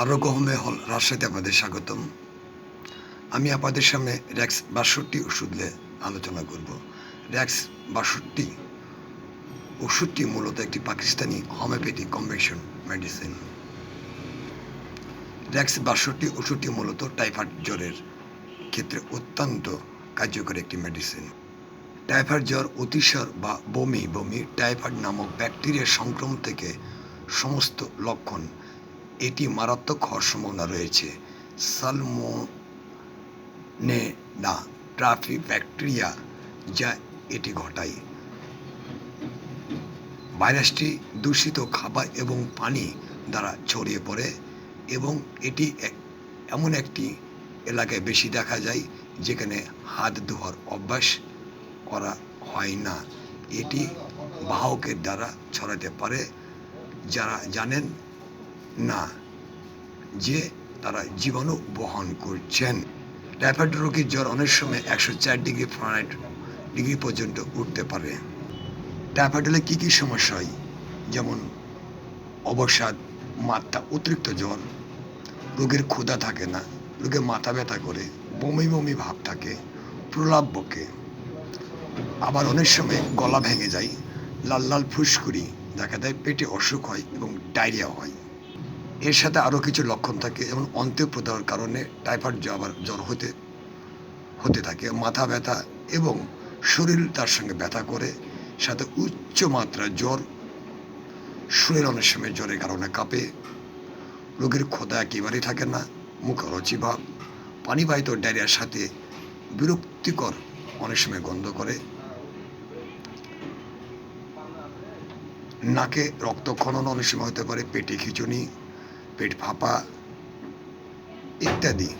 আরও গহমে হল রাজশাহীতে আপনাদের স্বাগতম। আমি আপনাদের সামনে র্যাক্স বাষট্টি ওষুধ নিয়ে আলোচনা করব। র্যাক্স বাষট্টি ওষুধটি মূলত একটি Pakistani homeopathy combination medicine. Rax বাষট্টি ওষুধটি মূলত টাইফয়েড জ্বরের ক্ষেত্রে অত্যন্ত কার্যকরী একটি মেডিসিন। টাইফয়েড জ্বর, অতিসার বা বমি বমি, টাইফয়েড নামক ব্যাকটেরিয়ার সংক্রমণ থেকে সমস্ত লক্ষণ এটি মারাত্মক হওয়ার সম্ভাবনা রয়েছে। সালমোনে না ট্রাফি ব্যাকটেরিয়া যা এটি ঘটায়। ভাইরাসটি দূষিত খাবার এবং পানি দ্বারা ছড়িয়ে পড়ে এবং এটি এমন একটি এলাকায় বেশি দেখা যায় যেখানে হাত ধোয়ার অভ্যাস করা হয় না। এটি বাহকের দ্বারা ছড়াতে পারে। যারা জানেন না, যে তারা জীবাণু বহন করছেন। টাইফয়েড রোগীর জ্বর অনেক সময় একশো চার ডিগ্রি ফ্রাইড ডিগ্রি পর্যন্ত উঠতে পারে। টাইফয়েড হলে কী কী সমস্যা হয়? যেমন অবসাদ মাত্রা অতিরিক্ত জ্বর, রোগের ক্ষুধা থাকে না রোগের মাথা ব্যথা করে, বমি বমি ভাব থাকে, প্রলাপ বকে। আবার অনেক সময় গলা ভেঙে যায়, লাল লাল ফুসকুড়ি দেখা দেয়, পেটে অসুখ হয় এবং ডায়রিয়া হয়। এর সাথে আরও কিছু লক্ষণ থাকে, যেমন অন্ত্যপ্রদাহের কারণে টাইফয়েড আবার জ্বর হতে হতে থাকে, মাথা ব্যথা এবং শরীর তার সঙ্গে ব্যথা করে, সাথে উচ্চ মাত্রা জ্বর, শরীর অনেক সময় জ্বরের কারণে কাঁপে, রোগের ক্ষোধা একেবারেই থাকে না, মুখ রচি ভাব, পানিবাহিত ডায়রিয়ার সাথে বিরক্তিকর অনেক সময় গন্ধ করে, নাকে রক্তক্ষরণ অনেক সময় হতে পারে, পেটে খিচুনি পেট ফাঁপা ইত্যাদি।